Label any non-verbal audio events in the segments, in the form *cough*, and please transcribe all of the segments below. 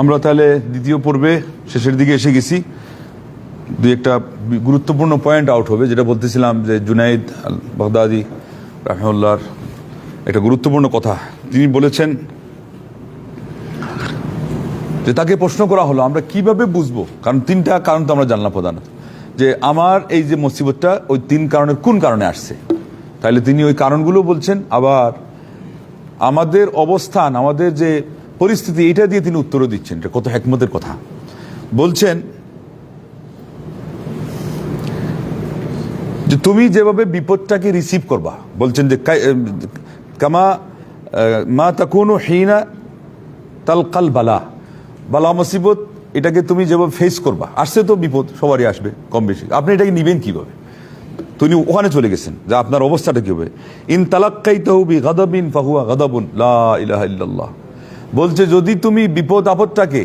আমরা তাহলে দ্বিতীয় পর্বে শেষের দিকে এসে গেছি। দুই একটা গুরুত্বপূর্ণ পয়েন্ট আউট হবে, যেটা বলতেছিলাম যে জুনাইদ বাগদাদি রাহমুল্লাহর একটা গুরুত্বপূর্ণ কথা। তিনি বলেছেন যে তাকে প্রশ্ন করা হলো, আমরা কীভাবে বুঝব? কারণ তিনটা কারণ তো আমরা জানলাম প্রধানত যে আমার এই যে মুসিবতটা, ওই তিন কারণের কোন কারণে আসছে? তাহলে তিনি ওই কারণগুলো বলছেন। আবার আমাদের অবস্থান, আমাদের যে পরিস্থিতি এটা দিয়ে তিনি উত্তরও দিচ্ছেন, এটা কত হেকমতের কথা। বলছেন যে তুমি যেভাবে বিপদটাকে রিসিভ করবা, বলছেন যে কামা মা তাকুনু হিনা তালকাল বালা। বালা মুসিবত, এটাকে তুমি যেভাবে ফেস করবা, আসছে তো বিপদ, সবারই আসবে, কম বেশি। আপনি এটাকে নিবেন কীভাবে? তিনি ওখানে চলে গেছেন, যে আপনার অবস্থাটা কি হবে ইন তালাক্কাই তহবি গাদাবিন ফাহুয়া গাদাবুন, লা ইলাহা ইল্লাল্লাহ। বলছে, যদি তুমি বিপদ আপদটাকে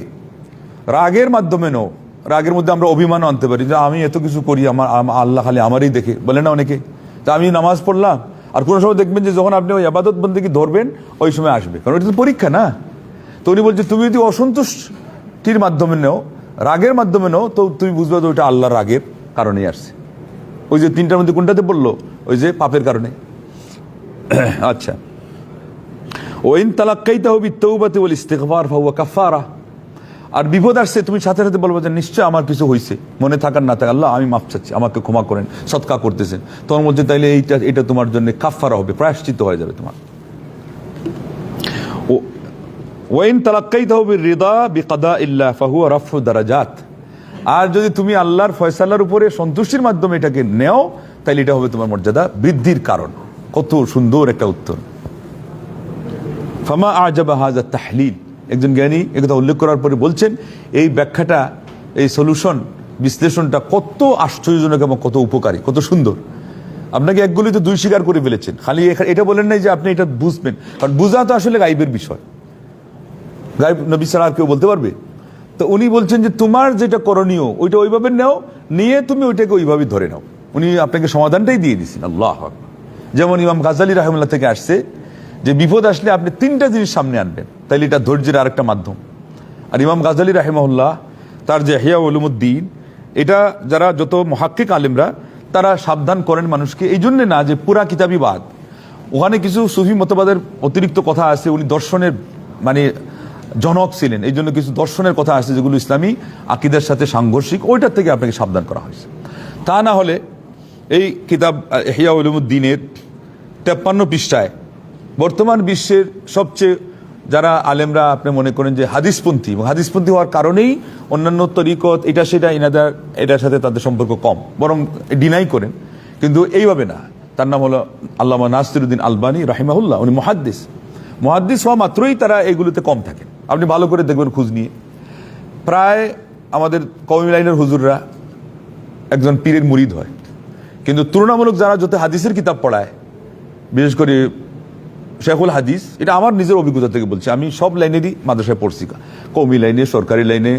রাগের মাধ্যমে নাও, রাগের মধ্যে আমরা অভিমান আনতে পারি। যে আমি এত কিছু করি, আমার আল্লাহ খালি আমারই দেখে। বলে না অনেকে। তা আমি নামাজ পড়লাম, আর কোনো সময় দেখবেন যে যখন আপনি ওই আবাদত বন্দীকে ধরবেন, ওই সময় আসবে। কারণ এটা তো পরীক্ষা না? তো উনি বলছে, তুমি যদি অসন্তুষ্টির মাধ্যমে নেও, রাগের মাধ্যমে নাও, তো তুমি বুঝবে যে ওইটা আল্লাহর রাগের কারণেই আসছে। ওই যে তিনটার মধ্যে কোনটাতে বলল ওই যে পাপের কারণে। *coughs* আচ্ছা। ওইন তালাক্কাই তাহবি তৌবাতে বল ইস্তেকবার ফাহুয়া কাফারা আর বিপদ আসছে, তুমি সাথে সাথে বলব যে নিশ্চয় আমার কিছু হয়েছে মনে থাকার না থাকা আল্লাহ, আমি মাপ চাচ্ছি, আমাকে ক্ষমা করেন, সৎকা করতেছেন। তোমার মধ্যে তাইলে এইটা, এটা তোমার জন্য কাফারা হবে প্রায়শ্চিত হয়ে যাবে তোমার। ওয়াইন তালাক্কাইতা হবে রিদা বিকাদা ইল্লাহ ফাহুয়া রফু দারাজাত। আর যদি তুমি আল্লাহর ফয়সালার উপরে সন্তুষ্টির মাধ্যমে এটাকে নেও তাহলে এটা হবে তোমার মর্যাদা বৃদ্ধির কারণ। কত সুন্দর একটা উত্তর। ফামা আজাবা হাজা তাহলিল। একজন জ্ঞানী একথা উল্লেখ করার পরে বলছেন, এই ব্যাখ্যাটা, এই সলিউশন বিশ্লেষণটা কত আশ্চর্যজনক এবং কত উপকারী, কত সুন্দর। আপনাকে একগুলি তো দুই স্বীকার করে ফেলেছেন। খালি এটা বলেন নাই যে আপনি এটা বুঝবেন। কারণ বুঝা তো আসলে গাইবের বিষয়। গাইব নবী ছাড়া আর কেউ বলতে পারবে? তো উনি বলছেন যে তোমার যেটা করণীয়, ওইটা ওইভাবে নাও, নিয়ে তুমি ওইটাকে ওইভাবে ধরে নাও। উনি আপনাকে সমাধানটাই দিয়ে দিচ্ছেন আল্লাহ যেমন ইমাম গাজালি রাহমুল্লাহ থেকে আসছে যে বিপদ আসলে আপনি তিনটা জিনিস সামনে আনবেন। তাইলে এটা ধৈর্যের আরেকটা মাধ্যম। আর ইমাম গাজালি রাহেমাহুল্লাহ, তার যে হিয়া উলুমুদ্দিন, এটা যারা যত মহাক্কিক আলেমরা, তারা সাবধান করেন মানুষকে। এই জন্যে না যে পুরা কিতাবিবাদ ওখানে কিছু সুফি মতবাদের অতিরিক্ত কথা আছে, উনি দর্শনের মানে জনক ছিলেন। এই জন্য কিছু দর্শনের কথা আছে যেগুলো ইসলামী আকিদের সাথে সাংঘর্ষিক। ওইটার থেকে আপনাকে সাবধান করা হয়েছে। তা না হলে এই কিতাব ইহিয়া উলুমুদ্দিনের তেপ্পান্ন পৃষ্ঠায় বর্তমান বিশ্বের সবচেয়ে যারা আলেমরা, আপনি মনে করেন যে হাদিসপন্থী, এবং হাদিসপন্থী হওয়ার কারণেই অন্যান্য তরিকত এটা সেটা ইনাদার এটার সাথে তাদের সম্পর্ক কম, বরং ডিনাই করেন। কিন্তু এইভাবে না। তার নাম হলো আল্লামা নাসিরুদ্দিন আলবানী রাহিমাহুল্লাহ, উনি মহাদ্দিস। মহাদ্দিস হওয়া মাত্রই তারা এগুলোতে কম থাকেন আপনি ভালো করে দেখবেন খোঁজ নিয়ে। প্রায় আমাদের কমি লাইনের হুজুররা একজন পীরের মুরিদ হয়। কিন্তু তুলনামূলক যারা যত হাদিসের কিতাব পড়ায়, বিশেষ করে শেখুল হাদিস, এটা আমার নিজের অভিজ্ঞতা থেকে বলছি। আমি সব লাইনেরই মাদ্রাসায় পড়ছি। কৌমি লাইনে, সরকারি লাইনে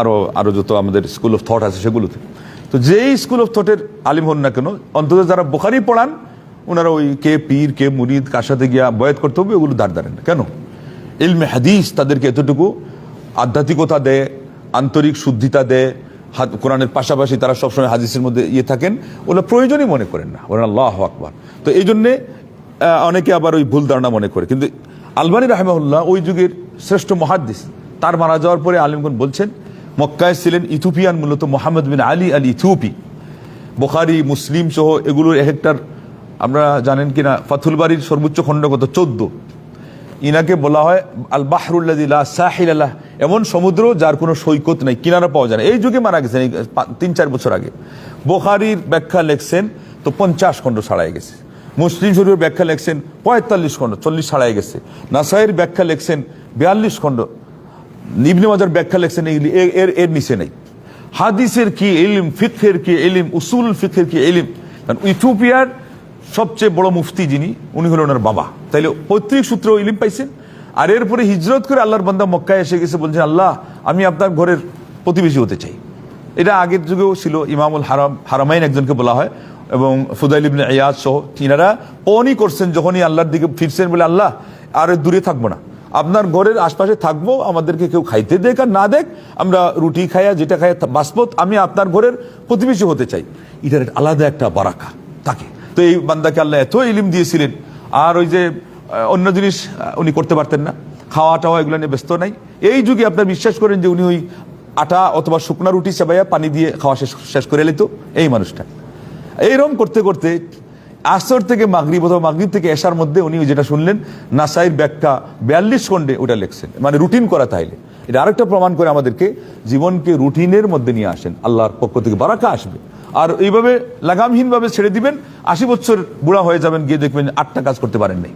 আরও আরও যত আমাদের স্কুল অফ থট আছে সেগুলোতে। তো যেই স্কুল অফ থটের আলিম হন না কেন, অন্তত যারা বোখারি পড়ান ওনারা ওই কে পীর, কে মুরিদ, কার সাথে গিয়া বয়াত করতে হবে, ওগুলো দাঁড় দাঁড়ান না। কেন? ইলমে হাদিস তাদেরকে এতটুকু আধ্যাত্মিকতা দেয়, আন্তরিক শুদ্ধিতা দেয় হাত কোরআনের পাশাপাশি তারা সবসময় হাদিসের মধ্যে ইয়ে থাকেন, ওগুলো প্রয়োজনই মনে করেন না। ওরা আল্লাহ আকবার। তো এই জন্যে অনেকে আবার ওই ভুল ধারণা মনে করে। কিন্তু আলবানী রাহেমাহুল্লাহ ওই যুগের শ্রেষ্ঠ মহাদ্দিস, তার মারা যাওয়ার পরে আলিমগণ বলছেন, মক্কায় ছিলেন ইথিওপিয়ান মূলত মোহাম্মদ বিন আলী আল ইথিওপি। বোখারি, মুসলিম সহ এগুলোর এক একটার আমরা জানেন কিনা ফাথুল বাড়ির সর্বোচ্চ খণ্ডগত চোদ্দ। ইনাকে বলা হয় আল বাহরুল্লাহ সাহিল আল্লাহ এমন সমুদ্র যার কোনো সৈকত নাই, কিনারা পাওয়া যায় না। এই যুগে মারা গেছেন তিন চার বছর আগে। বোখারির ব্যাখ্যা লেখছেন, তো পঞ্চাশ খণ্ড ছাড়াই গেছে। মুসলিম শরীফের ব্যাখ্যা লেখছেন পঁয়তাল্লিশ খণ্ড, চল্লিশ ছাড়াই গেছে। নাসাইয়ের ব্যাখ্যা লেখছেন বিয়াল্লিশ খণ্ড। ইবনে মাজার ব্যাখ্যা লেখছেন এগুলি এর- এর নিচে নেই। হাদিসের কি এলিম ফিকহের কি এলিম উসুল ফিকহের কি এলিম কারণ ইথিওপিয়ার সবচেয়ে বড় মুফতি যিনি, উনি হলেন ওনার বাবা। তাইলে পৈতৃক সূত্র ইলিম পাইছেন। আর এরপরে হিজরত করে আল্লাহর বান্দা মক্কায় এসে গেছে, বলছেন, আল্লাহ, আমি আপনার ঘরের প্রতিবেশী হতে চাই। এটা আগের যুগেও ছিল, ইমামুল হারাম, হারামাইন একজনকে বলা হয়। এবং ফুদাইল ইবনে ইয়াদ সহ তিনারা পনই করছেন যখনই আল্লাহর দিকে ফিরছেন বলে, আল্লাহ, আর দূরে থাকব না। আপনার ঘরের আশপাশে থাকব, আমাদেরকে কেউ খাইতে দেখ আর না দেখ, আমরা রুটি খাইয়া যেটা খাইয়া বাসপত আমি আপনার ঘরের প্রতিবেশী হতে চাই। এটার আলাদা একটা বারাকা থাকে। তো এই বান্দাকে আল্লাহ এত ইলিম দিয়েছিলেন। আর ওই যে অন্য জিনিস উনি করতে পারতেন না। খাওয়া টাওয়া এগুলো নিয়ে ব্যস্ত নাই। এই যুগে আপনার বিশ্বাস করেন যে উনি ওই আটা অথবা শুকনা রুটি চাবাইয়া পানি দিয়ে খাওয়া শেষ শেষ করে এলিত এই মানুষটা। এইরকম করতে করতে আসর থেকে মাগরিব অথবা মাগরিব থেকে এসার মধ্যে উনি যেটা শুনলেন, নাসাইর ব্যাখ্যা বিয়াল্লিশ খন্ডে ওটা লেখছেন। মানে রুটিন করা তাইলে। এটা আরেকটা প্রমাণ করে আমাদেরকে জীবনকে রুটিনের মধ্যে নিয়ে আসেন, আল্লাহর পক্ষ থেকে বারাকা আসবে। আর এইভাবে লাগামহীনভাবে ছেড়ে দিবেন, আশি বছর বুড়া হয়ে যাবেন, গিয়ে দেখবেন আটটা কাজ করতে পারেন নাই।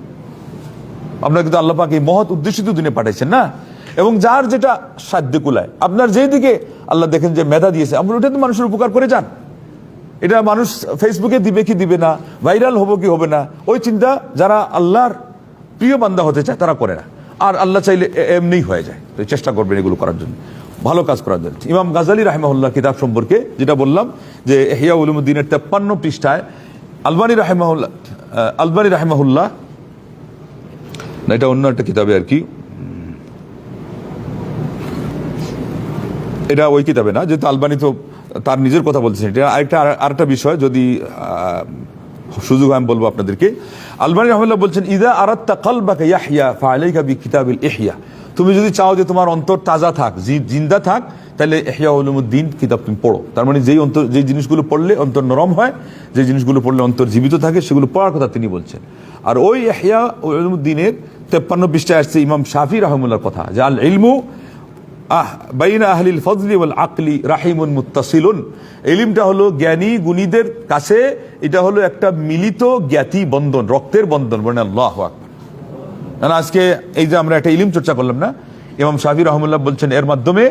আপনার কিন্তু আল্লাহ পাক মহৎ উদ্দেশিত দিনে পাঠাইছেন না? এবং যার যেটা সাধ্য কুলায় আপনার যেই দিকে আল্লাহ দেখেন যে মেধা দিয়েছে আপনি ওটা তো মানুষের উপকার করে যান। এটা মানুষ ফেসবুকে দিবে কি দিবে না ভাইরাল হব কি হবে না, ওই চিন্তা যারা আল্লাহর প্রিয় বান্দা হতে চায় তারা করে না। আর আল্লাহ চাইলে এমনিই হয়ে যায়। তো চেষ্টা করবেন এগুলো করার জন্য। ভালো কাজ করার জন্য। ইমাম গাজালি রাহেমাহুল্লাহ কিতাব সম্পর্কে যেটা বললাম যে হিয়া উলুমুদ্দিনের তেপ্পান্ন পৃষ্ঠায় আলবানী রাহেমাহুল্লাহ আলবানী রাহেমাহুল্লাহ, না, এটা অন্য একটা কিতাবে আর কি। এটা ওই কিতাবে না, যেহেতু আলবানি তো তার নিজের কথা বলছেন এটা আরেকটা আর- আরেকটা বিষয়, যদি সুযোগ আমি বলব আপনাদেরকে। আলবানি রহমাল্লাহ বলছেন, ইদা আরাত্তা কালবাকা ইয়াহিয়া ফাআলাইকা বি কিতাবিল ইহইয়া। তুমি যদি চাও যে তোমার অন্তর তাজা থাক জিন্দা থাক, তাহলে ইহয়া উলুমুদ্দিন কিতাব তুমি পড়ো। তার মানে যেই অন্তর যে জিনিসগুলো পড়লে অন্তর নরম হয় যে জিনিসগুলো পড়লে অন্তর জীবিত থাকে, সেগুলো পড়ার কথা তিনি বলছেন। আর ওই ইহয়া উলুমুদ্দিনের তেপ্পান্ন পৃষ্ঠায় আসছে ইমাম শাফি রহমুল্লার কথা, যে আল ইলমু আহ, বাইনা আহলিল ফজলি ওয়াল আকলি রাহিমুন মুত্তাসিলুন। এলিমটা হলো জ্ঞানী গুণীদের কাছে, এটা হলো একটা মিলিত জ্ঞাতি বন্ধন, রক্তের বন্ধন, বলেন আল্লাহ আকবার। আজকে এই যে আমরা একটা ইলিম চর্চা করলাম না, ইমাম শাহি রহমুল্লাহ বলছেন, এর মাধ্যমে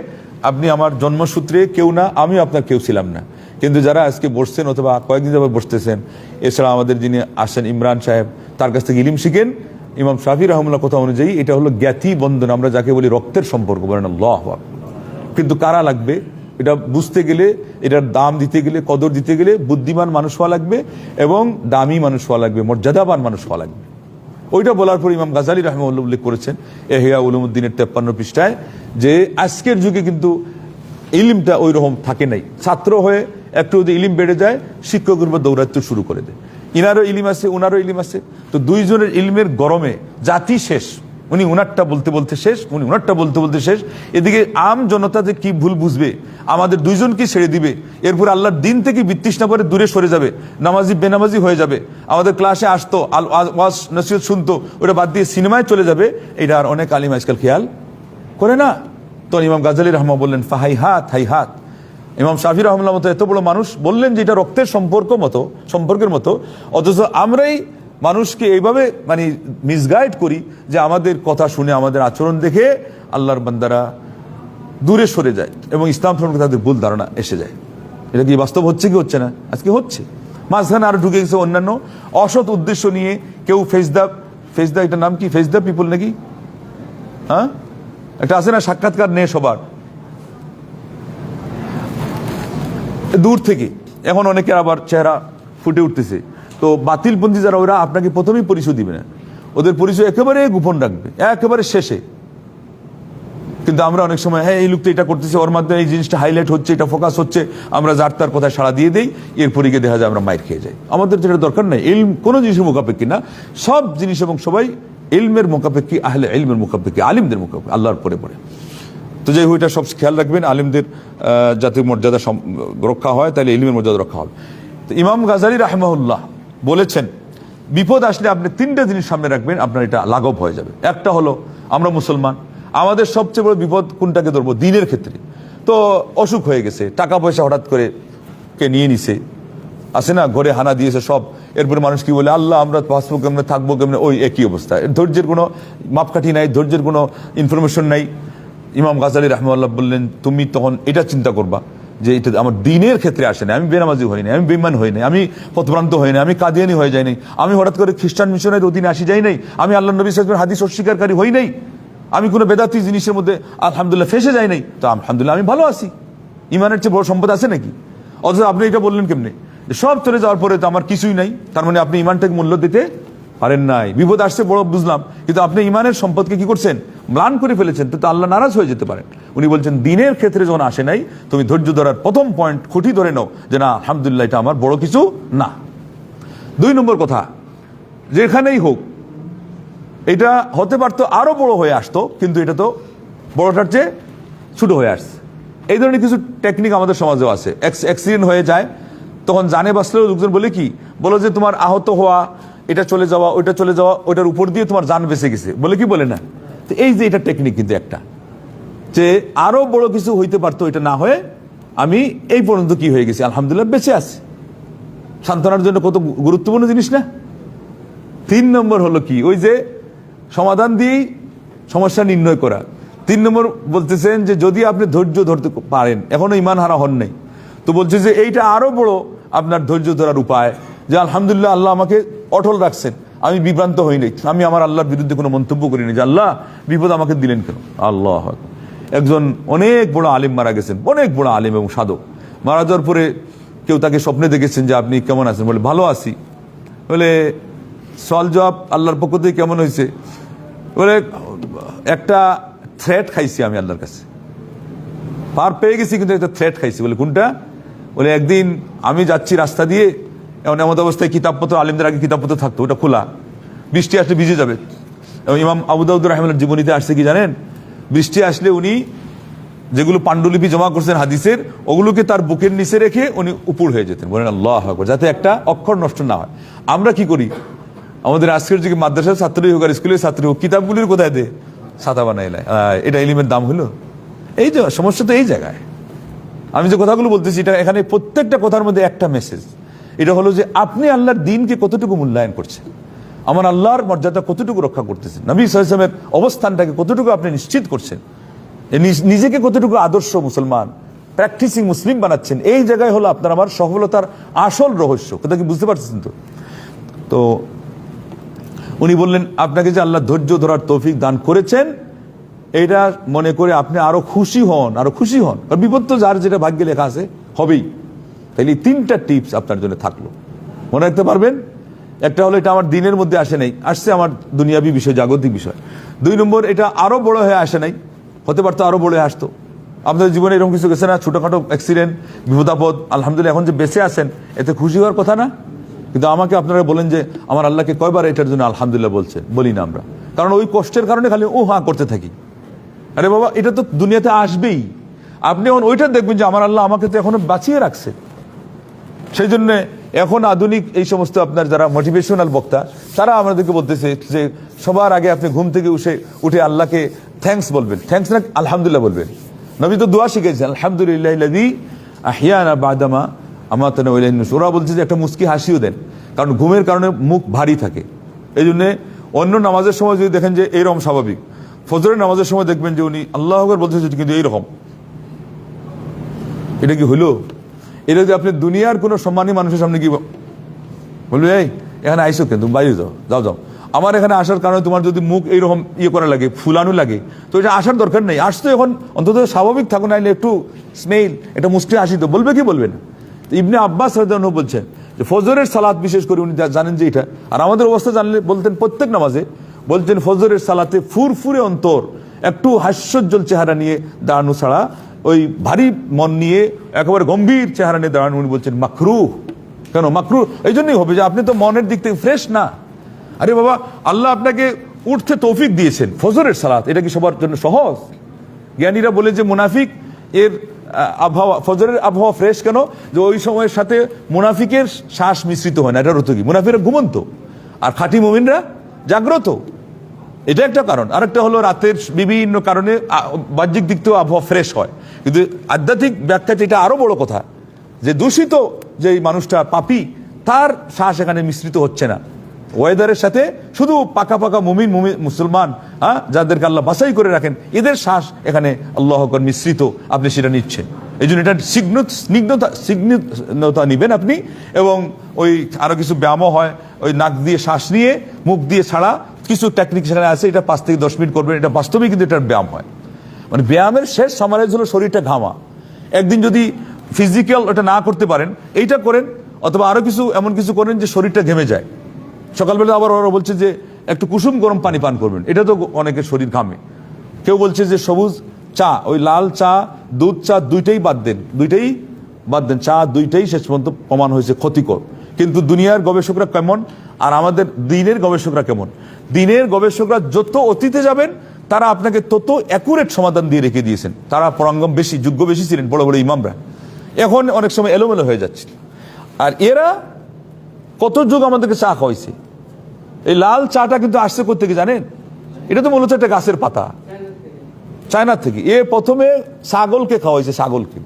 আপনি আমার জন্মসূত্রে কেউ না, আমি আপনার কেউ ছিলাম না। কিন্তু যারা আজকে বসছেন অথবা কয়েকদিন যাবে বসতেছেন, এছাড়া আমাদের যিনি আসেন ইমরান সাহেব, তার কাছ থেকে ইলিম শিখেন ইমাম শাহি রহমুল্লাহ কথা অনুযায়ী এটা হলো জ্ঞাতি বন্ধন, আমরা যাকে বলি রক্তের সম্পর্ক, বলেন আল্লাহ। কিন্তু কারা লাগবে? এটা বুঝতে গেলে, এটার দাম দিতে গেলে, কদর দিতে গেলে বুদ্ধিমান মানুষ হওয়া লাগবে এবং দামি মানুষ হওয়া লাগবে, মর্যাদাবান মানুষ হওয়া লাগবে। ওইটা বলার পর ইমাম গাজালি রহমাউল্লাহ উল্লেখ করেছেন এহিয়া উলুমুদ্দিনের তেপ্পান্ন পৃষ্ঠায়, যে আজকের যুগে কিন্তু ইলিমটা ওই রকম থাকে নাই। ছাত্র হয়ে একটু যদি ইলিম বেড়ে যায়, শিক্ষকের উপর দৌরাত্ম শুরু করে দেয়। ইনারও ইলিম আছে, উনারও ইলিম আছে। তো দুইজনের ইলমের গরমে জাতি শেষ। উনি উনারটা বলতে বলতে শেষ, উনি উনারটা বলতে বলতে শেষ। এদিকে আম জনতা যে কি ভুল বুঝবে, আমাদের দুইজনকে ছেড়ে দিবে? এরপর আল্লাহর দিন থেকে বিতৃষ্ণা করে দূরে সরে যাবে, নামাজি বেনামাজি হয়ে যাবে। আমাদের ক্লাসে আসতো, আল ওয়াজ নসিহত শুনতো, ওটা বাদ দিয়ে সিনেমায় চলে যাবে। এটা আর অনেক আলিম আজকাল খেয়াল করে না? তো ইমাম গাজালি রহমা বললেন, ফাহাই হাত, হাই হাত। ইমাম শাফি রহমুল্লাহ মতো এত বড় মানুষ বললেন যে এটা রক্তের সম্পর্ক মতো, সম্পর্কের মতো, অথচ আমরাই মানুষকে এইভাবে মানে মিসগাইড করি যে আমাদের কথা শুনে, আমাদের আচরণ দেখে আল্লাহর বান্দারা দূরে সরে যায় এবং ইসলাম সম্পর্কে তাদের ভুল ধারণা এসে যায়। এটা কি বাস্তব হচ্ছে কি হচ্ছে না? আজকে হচ্ছে। মাঝখানে আরও ঢুকে গেছে অন্যান্য অসৎ উদ্দেশ্য নিয়ে কেউ ফেসদা ফেসদা এটা নাম কি? ফেসদা পিপল নাকি? হ্যাঁ? একটা আছে না সাক্ষাৎকার নেই সবার। দূর থেকে। এখন অনেকের আবার চেহারা ফুটে উঠতেছে। তো বাতিলপন্থী যারা, ওরা আপনাকে প্রথমেই পরিচয় দিবে না। ওদের পরিচয় একেবারে গোপন রাখবে, একেবারে শেষে। কিন্তু আমরা অনেক সময় হ্যাঁ এই লোকটা এটা করতেছে, ওর মাধ্যমে এই জিনিসটা হাইলাইট হচ্ছে, এটা ফোকাস হচ্ছে, আমরা যার তার কথায় সাড়া দিয়ে দেই এরপরে গিয়ে দেখা যায় আমরা মাইর খেয়ে যাই। আমাদের যেটা দরকার নাই, ইলম কোনো জিনিসের মোকাপেক্ষি না, সব জিনিস এবং সবাই এলমের মোকাপেক্ষি আহলে ইলমের মোকাপেক্ষি আলিমদের মোকাপেক্ষি আল্লাহর পরে পরে। তো যাই হোক এটা সব খেয়াল রাখবেন, আলিমদের যাতে মর্যাদা রক্ষা হয়, তাহলে ইলমের মর্যাদা রক্ষা হবে। তো ইমাম গাজালি রাহমাহুল্লাহ বলেছেন, বিপদ আসলে আপনি তিনটা জিনিস সামনে রাখবেন, আপনার এটা লাঘব হয়ে যাবে। একটা হলো, আমরা মুসলমান, আমাদের সবচেয়ে বড় বিপদ কোনটাকে ধরবো? দিনের ক্ষেত্রে। তো অসুখ হয়ে গেছে, টাকা পয়সা হঠাৎ করে কে নিয়ে নিছে, আছে না, ঘরে হানা দিয়েছে সব, এরপরে মানুষ কি বলে, আল্লাহ, আমরা বাঁচবো কেমনে, থাকব কেমনে? ওই একই অবস্থা। ধৈর্যের কোনো মাপকাঠি নাই, ধৈর্যের কোনো ইনফরমেশন নাই। ইমাম গাজালি রহমাল্লাহ বললেন, তুমি তখন এটা চিন্তা করবা যে এটা আমার দিনের ক্ষেত্রে আসে না আমি বেনামাজি হই না আমি বেমান হই নাই, আমি পথভ্রান্ত হই না আমি কাদিয়ানি হয়ে যাই নাই, আমি হঠাৎ করে খ্রিস্টান মিশনের অধীনে আসি যাই নাই, আমি আল্লাহ নবী সাহেবের হাদিস অস্বীকারী হই নাই, আমি কোনো বেদাতি জিনিসের মধ্যে আলহামদুলিল্লাহ ফেসে যাই নাই, তো আলহামদুলিল্লাহ আমি ভালো আছি। ইমানের চেয়ে বড় সম্পদ আছে নাকি? অথচ আপনি এটা বললেন কেমনে? সব চলে যাওয়ার পরে তো আমার কিছুই নাই, তার মানে আপনি ইমানটাকে মূল্য দিতে পারেন নাই। বিপদ আসছে বড়, বুঝলাম। কিন্তু আপনি ইমানের সম্পদকে কি করছেন? ম্লান করে ফেলেছেন। তো আল্লাহ নারাজ হয়ে যেতে পারেন। উনি বলছেন, দিনের ক্ষেত্রে যখন আসে নাই, তুমি ধৈর্য ধরার প্রথম পয়েন্ট খুঁটি ধরে নাও যে, না, আলহামদুলিল্লাহ, এটা আমার বড় কিছু না। দুই নম্বর কথা, যেখানেই হোক, এটা হতে পারতো আরও বড় হয়ে আসতো, কিন্তু এটা তো বড়টার চেয়ে ছোট হয়ে আসছে। এই ধরনের কিছু টেকনিক আমাদের সমাজেও আছে। অ্যাক্সিডেন্ট হয়ে যায়, তখন জানে বাঁচলেও লোকজন বলে কি, বলো যে, তোমার আহত হওয়া এটা চলে যাওয়া, ওইটা চলে যাওয়া, ওইটার উপর দিয়ে তোমার জান বেঁচে গেছে। বলে কি বলে না? তো এই যে এটা টেকনিক কিন্তু একটা। যে আরও বড় কিছু হইতে পারতো এটা না হয়ে আমি এই পর্যন্ত কি হয়ে গেছি? আলহামদুলিল্লাহ বেঁচে আছি। সান্ত্বনার জন্য কত গুরুত্বপূর্ণ জিনিস না? তিন নম্বর হলো কি? ওই যে সমাধান দিয়েই সমস্যা নির্ণয় করা। তিন নম্বর বলতেছেন যে যদি আপনি ধৈর্য ধরতে পারেন, এখনও ইমান হারা হন নাই। তো বলছে যে এইটা আরও বড় আপনার ধৈর্য ধরার উপায়। যে আলহামদুলিল্লাহ আল্লাহ আমাকে অটল রাখছেন। আমি বিভ্রান্ত হইনি আমি আমার আল্লাহর বিরুদ্ধে কোনো মন্তব্য করিনি যে, আল্লাহ, বিপদ আমাকে দিলেন কেন? আল্লাহ একজন অনেক বড় আলিম মারা গেছেন, অনেক বড় আলিম এবং সাধক। মারা যাওয়ার পরে কেউ তাকে স্বপ্নে দেখেছেন যে, আপনি কেমন আছেন? বলে, ভালো আছি। বলে সল জবাব আল্লাহর পক্ষ থেকে কেমন হয়েছে? বলে, একটা থ্রেট খাইছি আমি আল্লাহর কাছে। পার পেয়ে গেছি, কিন্তু একটা থ্রেট খাইছি। বলে, কোনটা? বলে, একদিন আমি যাচ্ছি রাস্তা দিয়ে এমন এমন অবস্থায় কিতাবপত্র আলিমদের আগে কিতাবপত্র থাকতো ওটা খোলা। বৃষ্টি আসলে ভিজে যাবে। এবং ইমাম আবুদাউদ্দুর রহমানের জীবনীতে আসছে কি জানেন? বৃষ্টি আসলে উনি যেগুলো পাণ্ডুলিপি জমা করছেন হাদিসের ওগুলোকে তার বুকের নিচে রেখে উনি উপর হয়ে যেতেন। বলেন আল্লাহ আকবর, যাতে একটা অক্ষর নষ্ট না হয়। আমরা কি করি? আমাদের আজকের যুগে মাদ্রাসার ছাত্রই হোক আর স্কুলের ছাত্রী হোক কিতাবগুলির কোথায় দে? ছাতা বানাই এটা এলিমের দাম হলো? এই যে সমস্যা তো এই জায়গায়। আমি যে কথাগুলো বলতেছি এটা এখানে প্রত্যেকটা কথার মধ্যে একটা মেসেজ এটা হলো যে আপনি আল্লাহর দিনকে কতটুকু মূল্যায়ন করছেন। আমার আল্লাহর মর্যাদা কতটুকু রক্ষা করতেছেন। নবী সাল্লামের অবস্থানটাকে কতটুকু আপনি নিশ্চিত করছেন। নিজ- নিজেকে কতটুকু আদর্শ মুসলমান প্র্যাকটিসিং মুসলিম বানাচ্ছেন, এই জায়গায় হলো আপনার আমার সফলতার আসল রহস্য। কথা কি বুঝতে পারছেন তো? তো উনি বললেন, আপনাকে যে আল্লাহ ধৈর্য ধরার তৌফিক দান করেছেন এটা মনে করে আপনি আরও খুশি হন, আরও খুশি হন। কারণ বিপদ তো যার, যেটা ভাগ্যে লেখা আছে, হবেই। এই তিনটা টিপস আপনার জন্য থাকল। মনে রাখতে পারবেন? একটা হলো এটা আমার দিনের মধ্যে আসে নাই, আসছে আমার দুনিয়াবি বিষয়, জাগতিক বিষয়। দুই নম্বর, এটা আরও বড় হয়ে আসে নাই, হতে পারতো আরও বড় হয়ে আসতো। আপনাদের জীবনে এরকম কিছু গেছে না? ছোটোখাটো অ্যাক্সিডেন্ট বিপদাপদ, আলহামদুলিল্লাহ, এখন যে বেঁচে আছেন, এতে খুশি হওয়ার কথা না? কিন্তু আমাকে আপনারা বলেন যে, আমার আল্লাহকে কয়বার এটার জন্য আলহামদুলিল্লাহ বলছেন? বলি না আমরা। কারণ ওই কষ্টের কারণে খালি ও হা করতে থাকি। আরে বাবা, এটা তো দুনিয়াতে আসবেই। আপনি এখন ওইটা দেখবেন যে, আমার আল্লাহ আমাকে তো এখনও বাঁচিয়ে রাখছে। সেই জন্য এখন আধুনিক এই সমস্ত আপনার যারা মোটিভেশনাল বক্তা, তারা আমাদেরকে বলতেছে যে সবার আগে আপনি ঘুম থেকে উঠে উঠে আল্লাহকে থ্যাঙ্কস বলবেন। থ্যাঙ্কস না, আলহামদুলিল্লাহ বলবেন। নবী তো দোয়া শিখেছেন আলহামদুলিল্লাহ লাযী আহিয়ানা বাদামা আমার তো। ওরা বলছে যে একটা মুস্কি হাসিও দেন, কারণ ঘুমের কারণে মুখ ভারী থাকে। এই জন্যে অন্য নামাজের সময় যদি দেখেন যে এইরকম স্বাভাবিক, ফজরের নামাজের সময় দেখবেন যে উনি আল্লাহ বলতেছে কিন্তু এইরকম। এটা কি হইল এটা যদি আপনি দুনিয়ার কোনো সম্মানী মানুষের সামনে কি বলবে, এই, এখানে আইসো কেন তুমি বাইরে যাও যাও যাও। আমার এখানে আসার কারণে তোমার যদি মুখ এইরকম ইয়ে করা লাগে, ফুলানো লাগে, তো এটা আসার দরকার নেই। আসতো এখন, অন্তত স্বাভাবিক থাকো, নাইলে একটু স্মেল এটা মুষ্টি আসি তো বলবে কি বলবে না? ইবনে আব্বাস বলছেন যে, ফজরের সালাত বিশেষ করে উনি জানেন যে এটা। আর আমাদের অবস্থা জানলে বলতেন প্রত্যেক নামাজে বলতেন ফজরের সালাতে ফুরফুরে অন্তর, একটু হাস্যোজ্জ্বল চেহারা নিয়ে দাঁড়ানো ছাড়া ওই ভারী মন নিয়ে একেবারে গম্ভীর চেহারা নিয়ে দাঁড়ানো, উনি বলছেন মাখরু কেন মাকরু এই জন্যই হবে যে আপনি তো মনের দিক থেকে ফ্রেশ না। আরে বাবা, আল্লাহ আপনাকে উঠতে তৌফিক দিয়েছেন, ফজরের সালাত, এটা কি সবার জন্য সহজ? জ্ঞানীরা বলে যে মুনাফিক, এর আবহাওয়া, ফজরের আবহাওয়া ফ্রেশ কেন? যে ওই সময়ের সাথে মুনাফিকের শ্বাস মিশ্রিত হয় না এটা অর্থ কি? মুনাফিকরা ঘুমন্ত, আর খাঁটি মুমিনরা জাগ্রত। এটা একটা কারণ। আরেকটা হলো রাতের বিভিন্ন কারণে বাহ্যিক দিক থেকেও আবহাওয়া ফ্রেশ হয়। কিন্তু আধ্যাত্মিক ব্যাখ্যাতে এটা আরও বড় কথা। যে দূষিত যে মানুষটা পাপি, তার শ্বাস এখানে মিশ্রিত হচ্ছে না। ওয়েদারের সাথে শুধু পাকা পাকা মুমিন মুমিন, মুসলমান হ্যাঁ যাদেরকে আল্লাহ বাছাই করে রাখেন, এদের শ্বাস এখানে আল্লাহ আকবার মিশ্রিত আপনি সেটা নিচ্ছেন। এই জন্য এটা সিগ্ন স্নিগ্ধতা সিগ্নতা নিবেন আপনি এবং ওই আরও কিছু ব্যায়ামও হয়, ওই নাক দিয়ে শ্বাস নিয়ে, মুখ দিয়ে ছাড়া কিছু টেকনিক সেখানে আছে, এটা পাঁচ থেকে দশ মিনিট করবেন, এটা বাস্তবেই কিন্তু এটার ব্যায়াম হয়। মানে ব্যায়ামের শেষ সামারাইজ হলো শরীরটা ঘামা। একদিন যদি ফিজিক্যাল ওটা না করতে পারেন, এইটা করেন, অথবা আরও কিছু, এমন কিছু করেন যে শরীরটা ঘেমে যায়। সকালবেলা আবার ওরা বলছে যে, একটু কুসুম গরম পানি পান করবেন, এটা তো অনেকের শরীর ঘামে। কেউ বলছে যে, সবুজ চা, ওই লাল চা, দুধ চা দুইটাই বাদ দেন, দুইটাই বাদ দেন, চা দুইটাই শেষ পর্যন্ত প্রমাণ হয়েছে ক্ষতিকর। কিন্তু দুনিয়ার গবেষকরা কেমন, আর আমাদের দিনের গবেষকরা কেমন? দিনের গবেষকরা যত অতীতে যাবেন তারা আপনাকে তত অ্যাকুরেট সমাধান দিয়ে রেখে দিয়েছেন। তারা পরাঙ্গম বেশি, যোগ্য বেশি ছিলেন, বড় বড় ইমামরা। এখন অনেক সময় এলোমেলো হয়ে যাচ্ছে। আর এরা কত যুগ আমাদেরকে চা খাওয়াইছে? এই লাল চাটা কিন্তু আসছে থেকে জানেন? এটা তো মূলত একটা গাছের পাতা। চায়নার থেকে। এ প্রথমে ছাগলকে খাওয়াইছে, ছাগলকে।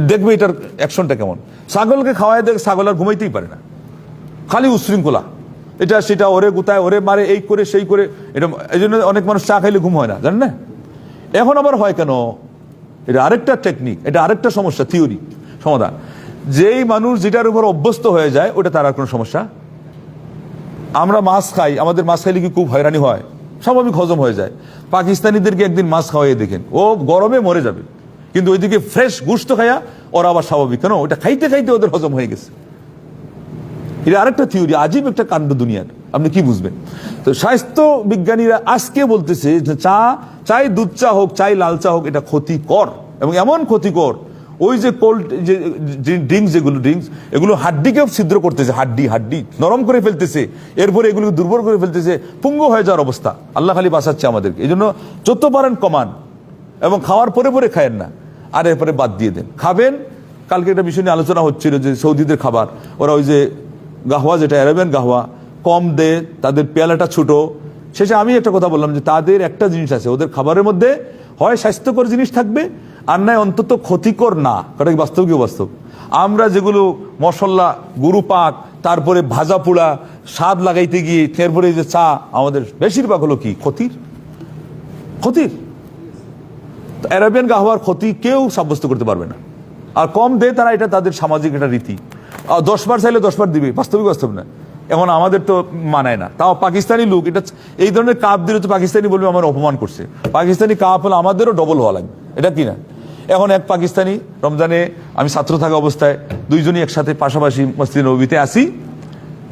দেখবে এটার অ্যাকশনটা কেমন? ছাগলকে খাওয়াই দেখ, ছাগল আর ঘুমাইতেই পারে না। খালি উশৃঙ্খলা। এটা সেটা, ওরে গুতায়, ওরে মারে, এই করে, সেই করে। এটা, এই জন্য অনেক মানুষ চা খাইলে ঘুম হয় না, জানেন না? এখন আবার হয় কেন? এটা আরেকটা টেকনিক এটা আরেকটা সমস্যা থিওরি সমাধান। যেই মানুষ যেটার উপর অভ্যস্ত হয়ে যায়, ওটা তার আর কোনো সমস্যা? আমরা মাছ খাই, আমাদের মাছ খাইলে কি খুব হয়রানি হয়? স্বাভাবিক হজম হয়ে যায়। পাকিস্তানিদেরকে একদিন মাছ খাওয়াই দেখেন। ও গরমে মরে যাবে। কিন্তু ওইদিকে ফ্রেশ গুস্ত খাইয়া ওরা আবার স্বাভাবিক। কেন? ওটা খাইতে খাইতে ওদের হজম হয়ে গেছে। এটা আরেকটা থিওরি, আজীব একটা কাণ্ড দুনিয়ার। আপনি কি বুঝবেন? তো স্বাস্থ্য বিজ্ঞানীরা আজকে বলতেছে যে চা, চাই দুধ চা হোক, চাই লাল চা হোক, এটা ক্ষতিকর এবং এমন ক্ষতিকর। ওই যে কোল্ড, যে ড্রিঙ্কস যেগুলো, ড্রিঙ্কস, এগুলো হাড্ডিকেও ছিদ্র করতেছে, হাড্ডি হাড্ডি, নরম করে ফেলতেছে। এরপরে এগুলো দুর্বল করে ফেলতেছে, পুঙ্গ হয়ে যাওয়ার অবস্থা। আল্লাহ খালি বাঁচাচ্ছে আমাদেরকে। এই জন্য যত পারেন কমান এবং খাওয়ার পরে পরে খায়েন না। আর এরপরে বাদ দিয়ে দেন। খাবেন, কালকে একটা বিষয় নিয়ে আলোচনা হচ্ছিল যে সৌদিদের খাবার, ওরা ওই যে গাহওয়া যেটা অ্যারাবিয়ান গাহওয়া, কম দে, তাদের পেয়ালাটা ছোট। শেষে আমি একটা কথা বললাম যে তাদের একটা জিনিস আছে, ওদের খাবারের মধ্যে হয় স্বাস্থ্যকর জিনিস থাকবে, আর নয় অন্তত ক্ষতিকর না। কারণ বাস্তব কি বাস্তব? আমরা যেগুলো মশলা, গুরু পাক, তারপরে ভাজা পোড়া, স্বাদ লাগাইতে গিয়ে এরপরে এই যে চা, আমাদের বেশিরভাগ হলো কি? ক্ষতির। ক্ষতির। অ্যারাবিয়ান গাহওয়ার ক্ষতি কেউ সাব্যস্ত করতে পারবে না। আর কম দেয় তারা, এটা তাদের সামাজিক একটা রীতি। আর দশ বার চাইলে দশ বার দিবে, বাস্তবিক বাস্তব না। এখন আমাদের তো মানায় না। তাও পাকিস্তানি লোক, এটা এই ধরনের কাপ দিলে তো পাকিস্তানি বলবে আমার অপমান করছে। পাকিস্তানি কাপ হলে আমাদেরও ডবল হওয়া লাগবে। এটা কি না? এখন এক পাকিস্তানি রমজানে আমি ছাত্র থাকা অবস্থায় দুইজনই একসাথে পাশাপাশি মসজিদ নবীতে আসি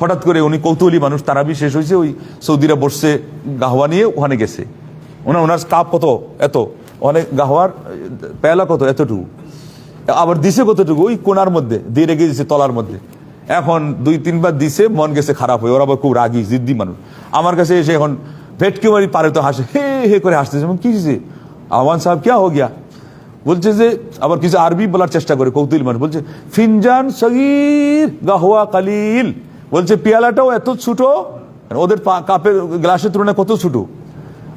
হঠাৎ করে উনি কৌতূহলী মানুষ, তারাবি শেষ হয়েছে, ওই সৌদিরা বসছে গাহওয়া নিয়ে, ওখানে গেছে। ওনার ওনার কাপ কত? এত। অনেক গাহওয়ার পেয়ালা কত? এতটুকু। আবার দিছে কতটুকু? ওই কোনার মধ্যে দিয়ে রেখে দিছে তলার মধ্যে। এখন দুই তিনবার দিছে মন গেছে খারাপ হয়ে ওরা আবার খুব রাগি জিদ্দি মানুষ। আমার কাছে এসে এখন ভেটকে মারি পারে তো হাসে হে হে করে হাসতেছে। আমি, কি আহ্বান সাহেব ক্যা হো গিয়া? বলছে যে আবার কিছু আরবি বলার চেষ্টা করে কৌতুল মানুষ। বলছে ফিনজান সগির গাহওয়া কালিল। বলছে পেয়ালাটাও এত ছোট ওদের কাপের গ্লাসের তুলনায় কত ছোট।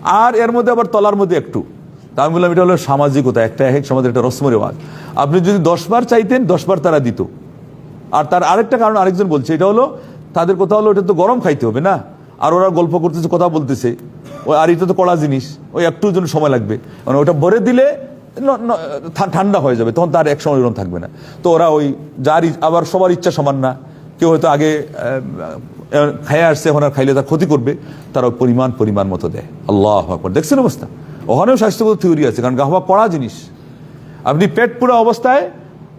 আর এর মধ্যে আবার তলার মধ্যে একটু। তা আমি বললাম এটা হলো সামাজিকতা, একটা এক সমাজের একটা রসম রেওয়াজ। আপনি যদি দশ বার চাইতেন, দশ বার তারা দিত। আর তার আরেকটা কারণ আরেকজন বলছে, এটা হলো তাদের কথা হলো, এটা তো গরম খাইতে হবে না। আর ওরা গল্প করতেছে, কথা বলতেছে। ওই আর এটা তো কড়া জিনিস, ওই একটু জন্য সময় লাগবে। মানে ওটা ভরে দিলে ঠান্ডা হয়ে যাবে, তখন তার এক সময় এরকম থাকবে না। তো ওরা ওই যার আবার সবার ইচ্ছা সমান না। কেউ হয়তো আগে খাইয়ে আসছে, এখন আর খাইলে তার ক্ষতি করবে। তারা পরিমাণ পরিমাণ মতো দেয়। আল্লাহ দেখছেন অবস্থা? ওখানেও স্বাস্থ্যগত থিওরি আছে, কারণ গাহওয়া কড়া জিনিস। আপনি পেট পুরা অবস্থায়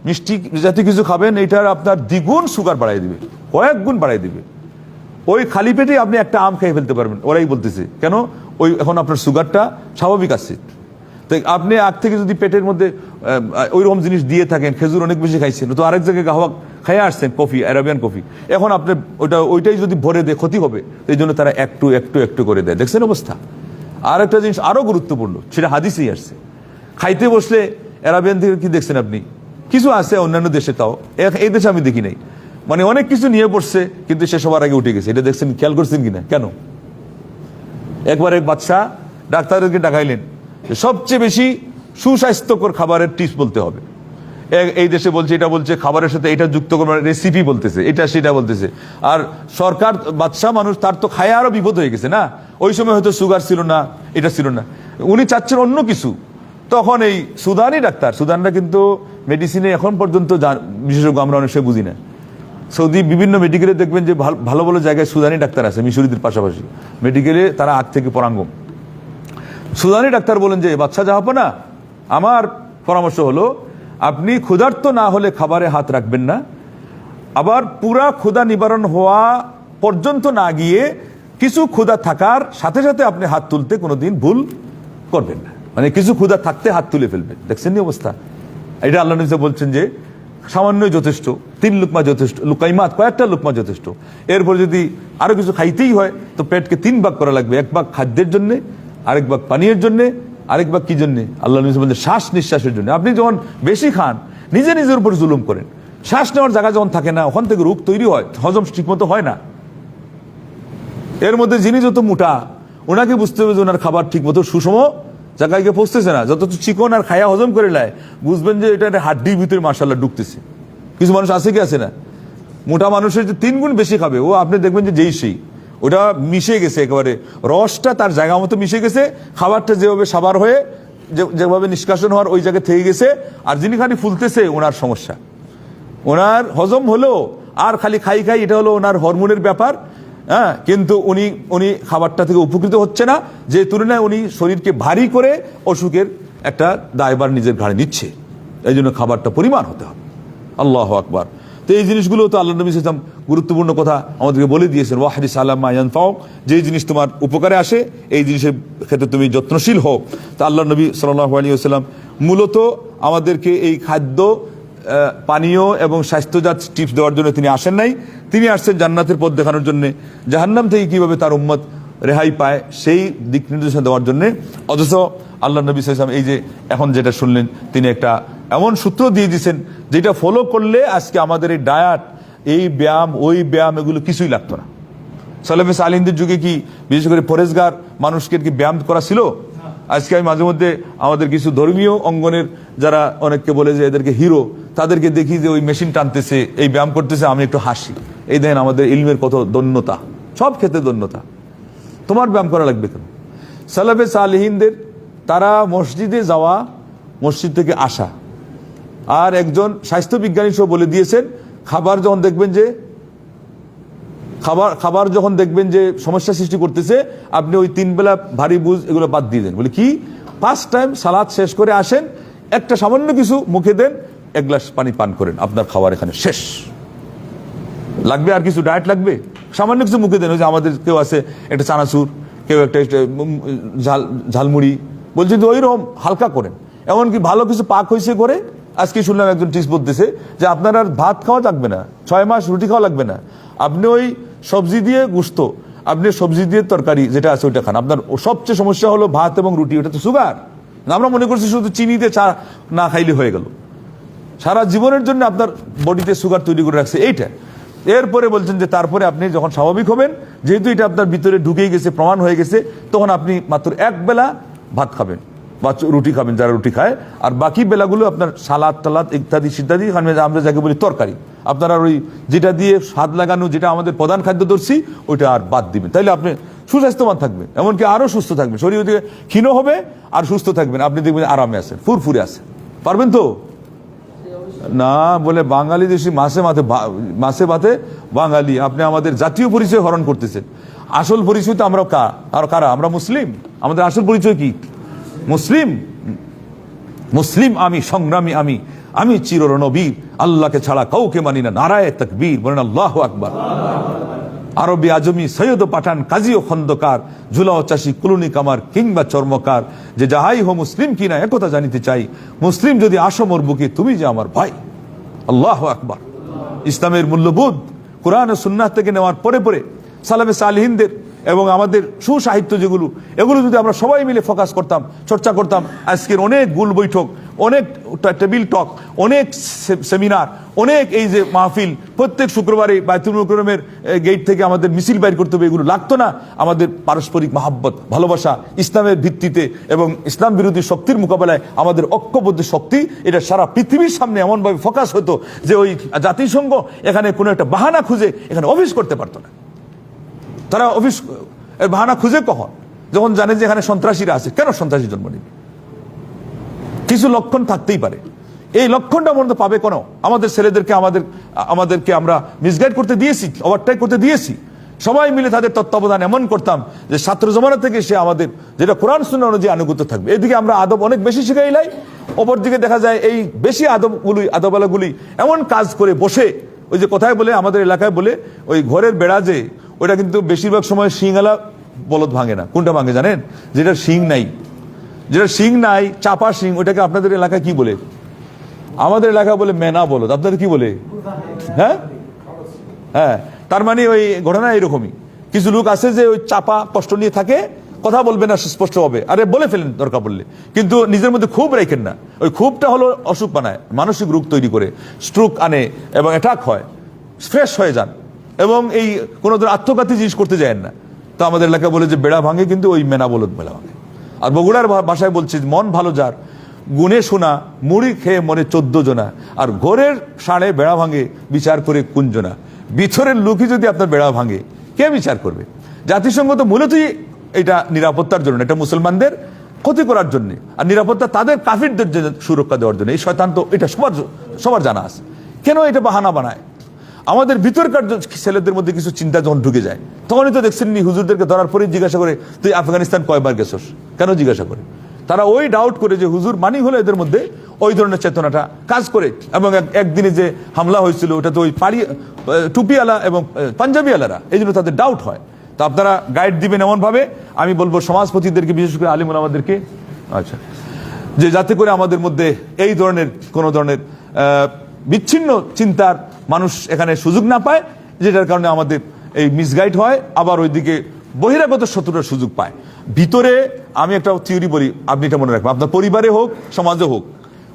মিষ্টি জাতীয় কিছু খাবেন এটার আপনার দ্বিগুণ সুগার বাড়াই দিবে, কয়েক গুণ বাড়াই দিবে। ওই খালি পেটে আপনি একটা আম খেয়ে ফেলতে পারবেন, ওরাই বলতেছে। কেন? ওই এখন আপনার সুগারটা স্বাভাবিক আছে তো আপনি আগ থেকে যদি পেটের মধ্যে ওই রকম জিনিস দিয়ে থাকেন, খেজুর অনেক বেশি খাইছেন, তো আরেক জায়গায় গাহওয়া খাইয়ে আসছেন কফি অ্যারাবিয়ান কফি এখন আপনি ওইটা, ওইটাই যদি ভরে দেয় ক্ষতি হবে এই জন্য তারা একটু একটু একটু করে দেয়। দেখছেন অবস্থা? আর একটা জিনিস আরও গুরুত্বপূর্ণ, সেটা হাদিসেই আসছে। খাইতে বসলে অ্যারাবিয়ান থেকে কি দেখছেন আপনি? কিছু আছে অন্যান্য দেশে তাও এই দেশে আমি দেখি নাই। মানে অনেক কিছু নিয়ে পড়ছে, কিন্তু সে সবার আগে উঠে গেছে। এটা দেখছেন, খেয়াল করছেন কিনা? কেন? একবার এক বাচ্চা ডাক্তারদেরকে ডাকাইলেন সবচেয়ে বেশি সুস্বাস্থ্যকর খাবারের টিপস বলতে হবে। এই দেশে বলছে, এটা বলছে, খাবারের সাথে এটা যুক্ত করবার রেসিপি বলতেছে, এটা সেটা বলতেছে। আর সরকার বাচ্চা মানুষ, তার তো খায় আরও বিপদ হয়ে গেছে না? ওই সময় হয়তো সুগার ছিল না, এটা ছিল না। উনি চাচ্ছেন অন্য কিছু। তখন এই সুদানি ডাক্তার। সুদানরা কিন্তু মেডিসিনে এখন পর্যন্ত বিশেষজ্ঞ আমরা অনেক বুঝি না। সৌদি বিভিন্ন মেডিকেলে দেখবেন যে ভাল- ভালো জায়গায় সুদানি ডাক্তার আছে, মিশরিদের পাশাপাশি। মেডিকেলে তারা আগ থেকে পরাঙ্গম। সুদানি ডাক্তার বলেন যে বাচ্চা যা যাহাবো না আমার পরামর্শ হলো, আপনি ক্ষুধার্ত না হলে খাবারে হাত রাখবেন না। আবার পুরা ক্ষুধা নিবারণ হওয়া পর্যন্ত না গিয়ে কিছু ক্ষুধা থাকার সাথে সাথে আপনি হাত তুলতে কোনোদিন ভুল করবেন না। মানে কিছু ক্ষুধা থাকতে হাত তুলে ফেলবেন। দেখছেন নি অবস্থা? এটা আল্লাহ নবী বলছেন যে, সামান্যই যথেষ্ট, তিন লুকমা যথেষ্ট, লুকাইমাত, কয়েকটা লুকমা যথেষ্ট। এরপর যদি আরও কিছু খাইতেই হয়, তো পেটকে তিন ভাগ করা লাগবে। এক ভাগ খাদ্যের জন্য, আরেক ভাগ পানীয়ের জন্য, আরেক ভাগ কি জন্য? আল্লাহ নবী বলছেন শ্বাস নিঃশ্বাসের জন্য। আপনি যখন বেশি খান, নিজে নিজের উপর জুলুম করেন। শ্বাস নেওয়ার জায়গা যখন থাকে না, ওখান থেকে রোগ তৈরি হয়, হজম ঠিকমতো হয় না। এর মধ্যে যিনি যত মোটা, ওনাকে বুঝতে হবে যে ওনার খাবার ঠিক মতো সুষম জায়গায় গিয়ে পৌঁছতেছে না। যত চিকন আর খায়া হজম করে নেয়, বুঝবেন যে এটা একটা হাড্ডির ভিতরে মার্শাল্লাহ ঢুকতেছে। কিছু মানুষ আছে কি, আছে না? মোটা মানুষের যে তিন গুণ বেশি খাবে, ও আপনি দেখবেন যে যেই সেই। ওটা মিশে গেছে একেবারে। রসটা তার জায়গা মতো মিশে গেছে, খাবারটা যেভাবে সাবার হয়ে যেভাবে নিষ্কাশন হওয়ার ওই জায়গায় থেকে গেছে, আর যিনি খালি ফুলতেছে, ওনার সমস্যা। ওনার হজম হলো, আর খালি খাই খাই, এটা হলো ওনার হরমোনের ব্যাপার। হ্যাঁ কিন্তু উনি উনি খাবারটা থেকে উপকৃত হচ্ছে না। যে তুলনায় উনি শরীরকে ভারী করে অসুখের একটা দায়বার নিজের ঘাড়ে নিচ্ছে। এই জন্য খাবারটা পরিমাণ হতে হবে। আল্লাহ আকবার। তো এই জিনিসগুলো তো আল্লাহ নবী ইসলাম গুরুত্বপূর্ণ কথা আমাদেরকে বলে দিয়েছেন। ওয়াহাদি সালাম মায়ান ফাও যে জিনিস তোমার উপকারে আসে, এই জিনিসের ক্ষেত্রে তুমি যত্নশীল হও। তা আল্লাহ নবী সাল্লাহ আলী আসসালাম মূলত আমাদেরকে এই খাদ্য পানীয় এবং স্বাস্থ্যজাত টিপস দেওয়ার জন্য তিনি আসেন নাই। তিনি আসছেন জান্নাতের পথ দেখানোর জন্য। জাহান্নাম থেকে কীভাবে তার উম্মত রেহাই পায়, সেই দিক নির্দেশনা দেওয়ার জন্য। অথচ আল্লাহ নবী সাল্লাম এই যে এখন যেটা শুনলেন, তিনি একটা এমন সূত্র দিয়ে দিয়েছেন, যেটা ফলো করলে আজকে আমাদের এই ডায়াট, এই ব্যায়াম, ওই ব্যায়াম, এগুলো কিছুই লাগতো না। সালেফে সালিনদের যুগে কি, বিশেষ করে পরেজগার মানুষকে কি ব্যায়াম করা ছিল? আজকে আমি মাঝে মধ্যে আমাদের কিছু ধর্মীয় অঙ্গনের যারা অনেককে বলে যে এদেরকে হিরো তাদেরকে দেখি যে ওই মেশিন টানতেছে, এই ব্যায়াম করতেছে, আমি একটু হাসি। এই দেখেন আমাদের ইলমের কত দন্যতা। সব ক্ষেত্রে দন্যতা। তোমার ব্যায়াম করা লাগবে কেন? সালাফে সালেহিনদের, তারা মসজিদে যাওয়া, মসজিদ থেকে আসা। আর একজন স্বাস্থ্য বিজ্ঞানী সহ বলে দিয়েছেন, খাবার যখন দেখবেন যে খাবার খাবার যখন দেখবেন যে সমস্যা সৃষ্টি করতেছে, আপনি ওই তিন বেলা ভারী বুঝ এগুলো বাদ দিয়ে দেন। বলে, কি? ফার্স্ট টাইম সালাদ শেষ করে আসেন, একটা সামান্য কিছু মুখে দেন, এক গ্লাস পানি পান করেন, আপনার খাবার এখানে শেষ। লাগবে আর কিছু? ডায়েট লাগবে? সামান্য কিছু মুখে দেন, ওই যে আমাদের কেউ আছে, একটা চানাচুর, কেউ একটা ঝাল, ঝালমুড়ি বলছেন যে ওইরকম হালকা করেন। এমনকি ভালো কিছু পাক হয়েছে করে, আজকে শুনলাম একজন টিস বলতেছে যে আপনার আর ভাত খাওয়া লাগবে না, ছয় মাস রুটি খাওয়া লাগবে না। আপনি ওই সবজি দিয়ে গুস্ত। আপনি সবজি দিয়ে তরকারি যেটা আছে ওইটা খান। আপনার সবচেয়ে সমস্যা হলো ভাত এবং রুটি, ওটা তো সুগার। আমরা মনে করছি শুধু চিনি দিয়ে চা না খাইলে হয়ে গেল। সারা জীবনের জন্য আপনার বডিতে সুগার তৈরি করে রাখছে এইটা। এরপরে বলছেন যে তারপরে আপনি যখন স্বাভাবিক হবেন, যেহেতু এটা আপনার ভিতরে ঢুকেই গেছে, প্রমাণ হয়ে গেছে, তখন আপনি মাত্র এক বেলা ভাত খাবেন বা রুটি খাবেন, যারা রুটি খায়। আর বাকি বেলাগুলো আপনার সালাদ, টালাদ ইত্যাদি আমরা- আমরা যাকে বলি তরকারি। আপনারা ওই যেটা দিয়ে স্বাদ লাগানো, যেটা আমাদের প্রধান খাদ্য ধরছি, ওইটা আর বাদ দিবেন। তাইলে আপনি সুস্বাস্থ্যবান থাকবেন, এমনকি আরও সুস্থ থাকবেন। শরীর ওদিকে ক্ষীণ হবে আর সুস্থ থাকবেন। আপনি দেখবেন আরামে আছেন, ফুরফুরে আছেন। পারবেন তো? না, বলে বাঙালি দেশি মাসে মাথে মাসে মাথে বাঙালি। আপনি আমাদের জাতীয় পরিচয় হরণ করতেছেন। আসল পরিচয় তো আমরা কা, আর কারা? আমরা মুসলিম? আমাদের আসল পরিচয় কি? মুসলিম? মুসলিম আমি, সংগ্রামী আমি আমি চিররণবীর আল্লাহকে ছাড়া কাউকে মানি না। নারায় তকবীর, বলেন আল্লাহ আকবার। আরবি আজমি সৈয়দ পাঠান কাজী ও খন্দকার, ঝুলাও চাষি, কুলুনি কামার, কিংবা চর্মকার, যে যাহাই হো মুসলিম কিনা একথা জানিতে চাই। মুসলিম যদি আসো মোর বুকে, তুমি যে আমার ভাই। আল্লাহ আকবার। ইসলামের মূল্যবোধ, কোরআন ও সুন্নাহ থেকে নেওয়ার পরে পরে সালামে সালহিনদের এবং আমাদের সুসাহিত্য যেগুলো, এগুলো যদি আমরা সবাই মিলে ফোকাস করতাম, চর্চা করতাম, আজকের অনেক গুল বৈঠক, অনেক টেবিল টক অনেক সেমিনার অনেক এই যে মাহফিল, প্রত্যেক শুক্রবারে বায়তুল মুকরমের গেট থেকে আমাদের মিছিল বাইর করতে হবে, এগুলো লাগতো না। আমাদের পারস্পরিক মাহাব্বত, ভালোবাসা, ইসলামের ভিত্তিতে এবং ইসলাম বিরোধী শক্তির মোকাবেলায় আমাদের ঐক্যবদ্ধ শক্তি, এটা সারা পৃথিবীর সামনে এমনভাবে ফোকাস হতো যে ওই জাতিসংঘ এখানে কোনো একটা বাহানা খুঁজে এখানে অফিস করতে পারতো না। তারা অফিস, এর বাহানা খুঁজে কখন? যখন জানে যে এখানে সন্ত্রাসীরা আছে, কেন সন্ত্রাসী জন্ম নেবে? কিছু লক্ষণ থাকতেই পারে। এই লক্ষণটা পর্যন্ত পাবে কোনো? আমাদের ছেলেদেরকে আমাদের, আমাদেরকে আমরা মিসগাইড করতে দিয়েছি ওভারটাইক করতে দিয়েছি। সবাই মিলে তাদের তত্ত্বাবধান এমন করতাম যে ছাত্র জমানা থেকে সে আমাদের, যেটা কোরআন শুনে অনুযায়ী আনুগত্য থাকবে। এদিকে আমরা আদব অনেক বেশি শিখাইলাই অপর দিকে দেখা যায় এই বেশি আদবগুলি আদবালাগুলি এমন কাজ করে বসে ওই যে কথায় বলে, আমাদের এলাকায় বলে, ওই ঘরের বেড়া যে ওটা কিন্তু বেশিরভাগ সময় শিঙালা বলদ ভাঙে না। কোনটা ভাঙে জানেন? যেটা শিং নাই। যেটা শিং নাই, চাপা শিং ওটাকে আপনাদের এলাকায় কি বলে? আমাদের এলাকায় বলে মেনা বলদ। আপনাদের কি বলে? হ্যাঁ? হ্যাঁ। তার মানে ওই ঘটনা এরকমই। কিছু লোক আছে যে ওই চাপা কষ্ট নিয়ে থাকে কথা বলবে না স্পষ্ট হবে। আরে, বলে ফেলেন দরকার পড়লে। কিন্তু নিজের মধ্যে খুব রেখেন না। ওই খুবটা হলো অসুখ বানায়, মানসিক রোগ তৈরি করে। স্ট্রোক আনে এবং অ্যাটাক হয়। ফ্রেশ হয়ে যান। এবং এই কোনো ধরনের আত্মঘাতী জিনিস করতে যায় না। তো আমাদের এলাকায় বলে যে বেড়া ভাঙে, কিন্তু ওই মেনা বলদ বেড়া ভাঙে। আর বগুড়ার ভাষায় বলছে মন ভালো যার, গুণে শোনা মুড়ি খেয়ে মনে চোদ্দ জনা। আর ঘোরের সাড়ে বেড়া ভাঙে, বিচার করে কুঞ্জনা। ভিতরের লোকই যদি আপনার বেড়া ভাঙে, কে বিচার করবে? জাতিসংঘ তো মূলতই এটা নিরাপত্তার জন্য, এটা মুসলমানদের ক্ষতি করার জন্য। আর নিরাপত্তা তাদের কাফিরদের সুরক্ষা দেওয়ার জন্য। এই শয়তান তো এটা সবার সবার জানা আছে। কেন এটা বাহানা বানায়? আমাদের ভিতরকার ছেলেদের মধ্যে কিছু চিন্তা যখন ঢুকে যায়। তখনই তো দেখছেন নি হুজুরদেরকে ধরার পরে জিজ্ঞাসা করে, তুই আফগানিস্তান কয়বার গেছস? কেন জিজ্ঞাসা করে? তারা ওই ডাউট করে যে, হুজুর, মানি হলো এদের মধ্যে ওই ধরনের চেতনাটা কাজ করে। এবং এক- একদিনে যে হামলা হয়েছিল, ওটা তো ওই পাড়ি টুপিওয়ালা এবং পাঞ্জাবিওয়ালারা, এই জন্য তাদের ডাউট হয়। তো আপনারা গাইড দিবেন এমন ভাবে আমি বলব সমাজপতিদেরকে, বিশেষ করে আলিমুল আমাদেরকে আচ্ছা যে যাতে করে আমাদের মধ্যে এই ধরনের কোনো ধরনের বিচ্ছিন্ন চিন্তার মানুষ এখানে সুযোগ না পায়, যেটার কারণে আমাদের এই মিসগাইড হয়, আবার ওইদিকে বহিরাগত শত্রুরা সুযোগ পায়। ভিতরে আমি একটা থিওরি বলি, আপনি এটা মনে রাখবেন। আপনার পরিবারে হোক, সমাজে হোক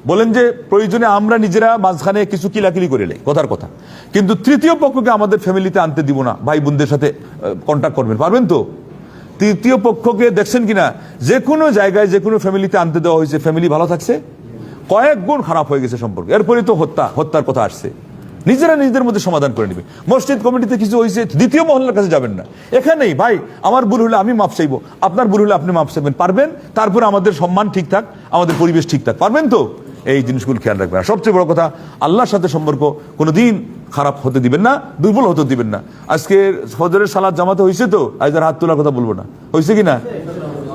বলেন যে প্রয়োজনে আমরা নিজেরা মাঝখানে কিছু কিলাকিলি করে নেই, কথার কথা। কিন্তু তৃতীয় পক্ষকে আমাদের ফ্যামিলিতে আনতে দিব না ভাই বোনদের সাথে কন্ট্যাক্ট করবেন। পারবেন তো? তৃতীয় পক্ষকে দেখছেন কিনা? যে কোনো জায়গায় যে কোনো ফ্যামিলিতে আনতে দেওয়া হয়েছে, ফ্যামিলি ভালো থাকছে? কয়েক গুণ খারাপ হয়ে গেছে সম্পর্ক। এরপরে তো হত্যা, হত্যার কথা আসছে। নিজেরা নিজেদের মধ্যে সমাধান করে নেবে। মসজিদ কমিটিতে কিছু হয়েছে, দ্বিতীয় মহল্লার কাছে যাবেন না। এখানেই, ভাই, আমার ভুল হলে আমি মাপ চাইব। আপনার ভুল হলে আপনি মাপ চাইবেন। পারবেন? তারপরে আমাদের সম্মান ঠিক থাক, আমাদের পরিবেশ ঠিক থাক। পারবেন তো? এই জিনিসগুলো খেয়াল রাখবেন। আর সবচেয়ে বড় কথা, আল্লাহর সাথে সম্পর্ক কোনো দিন খারাপ হতে দিবেন না, দুর্বল হতে দিবেন না। আজকে ফজরের সালাদ জামাতে হয়েছে তো আজ হাত তোলার কথা বলব না। হয়েছে কি না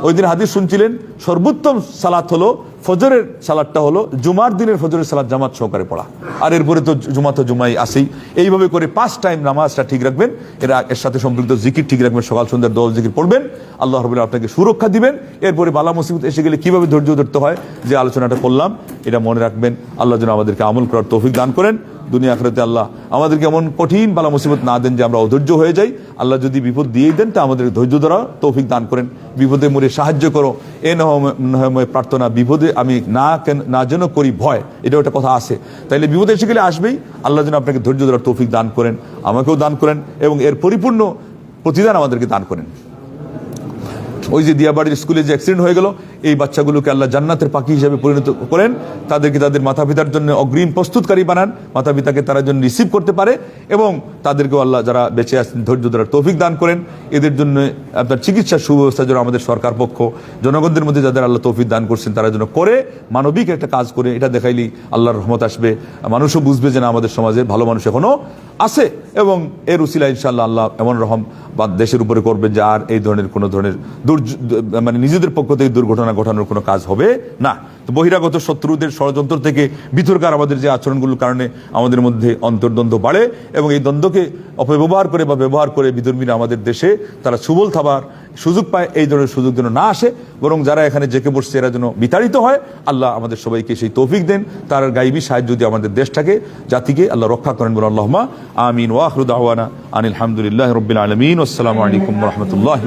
ওই দিন হাদিস শুনছিলেন, সর্বোত্তম সালাত হলো ফজরের সালাদটা হলো জুমার দিনের ফজরের সালাদ জামাত সহকারে পড়া। আর এরপরে তো জুমা তো জুমাই আসেই। এইভাবে করে পাঁচ টাইম নামাজটা ঠিক রাখবেন। এরা এর সাথে সম্পৃক্ত জিকির ঠিক রাখবেন। সকাল সন্ধ্যার দল জিকির পড়বেন। আল্লাহ রবিল্লা আপনাকে সুরক্ষা দিবেন। এরপরে বালা মুসিবত এসে গেলে কীভাবে ধৈর্য ধরতে হয়, যে আলোচনাটা করলাম, এটা মনে রাখবেন। আল্লাহ যেন আমাদেরকে আমল করার তৌফিক দান করেন। দুনিয়া আখরাতে আল্লাহ আমাদেরকে এমন কঠিন বালা মুসিবত না দেন যে আমরা অধৈর্য হয়ে যাই। আল্লাহ যদি বিপদ দিয়েই দেন, তা আমাদের ধৈর্য ধরা তৌফিক দান করেন। বিপদে মরে সাহায্য করো। এ নহময় প্রার্থনা, বিপদে আমি না কেন, না যেন করি ভয়। এটা একটা কথা আছে। তাইলে বিপদে এসে গেলে আসবেই। আল্লাহ যেন আপনাকে ধৈর্য ধরার তৌফিক দান করেন, আমাকেও দান করেন এবং এর পরিপূর্ণ প্রতিদান আমাদেরকে দান করেন। ওই যে দিয়াবাড়ির স্কুলে যে অ্যাক্সিডেন্ট হয়ে গেল, এই বাচ্চাগুলোকে আল্লাহ জান্নাতের পাখি হিসাবে পরিণত করেন। তাদেরকে তাদের মাতা পিতার জন্য অগ্রিম প্রস্তুতকারী বানান। মাতা পিতাকে তারা যেন রিসিভ করতে পারে এবং তাদেরকেও আল্লাহ যারা বেঁচে আছেন, ধৈর্য ধরার তৌফিক দান করেন। এদের জন্য আপনার চিকিৎসার সুব্যবস্থা যেন আমাদের সরকার পক্ষ, জনগণদের মধ্যে যাদের আল্লাহ তৌফিক দান করছেন, তারা যেন করে, মানবিক একটা কাজ করে। এটা দেখাইলি আল্লাহর রহমত আসবে। মানুষও বুঝবে যে না, আমাদের সমাজে ভালো মানুষ এখনও আছে এবং এর উসিলা ইনশাল্লাহ আল্লাহ এমন রহম বা দেশের উপরে করবেন যে আর এই ধরনের কোনো ধরনের মানে নিজেদের পক্ষ থেকে দুর্ঘটনা ঘটানোর কোনো কাজ হবে না। তো বহিরাগত শত্রুদের ষড়যন্ত্র থেকে ভিতরকার আমাদের যে আচরণগুলোর কারণে আমাদের মধ্যে অন্তর্দ্বন্দ্ব বাড়ে এবং এই দ্বন্দ্বকে অপব্যবহার করে বা ব্যবহার করে বিধর্মীরা আমাদের দেশে তারা সুবল থাবার সুযোগ পায়, এই ধরনের সুযোগ যেন না আসে, বরং যারা এখানে জেকে বসছে এরা যেন বিতাড়িত হয়। আল্লাহ আমাদের সবাইকে সেই তৌফিক দেন। তার গাইবী সাহায্য যদি আমাদের দেশটাকে জাতিকে আল্লাহ রক্ষা করেন বলে আল্লাহমা আমিন। ওয়াহরুদ আওয়ানা আনিল হামদুলিল্লাহ রবিল আলমিন। আসসালামু আলাইকুম রহমতুল্লাহ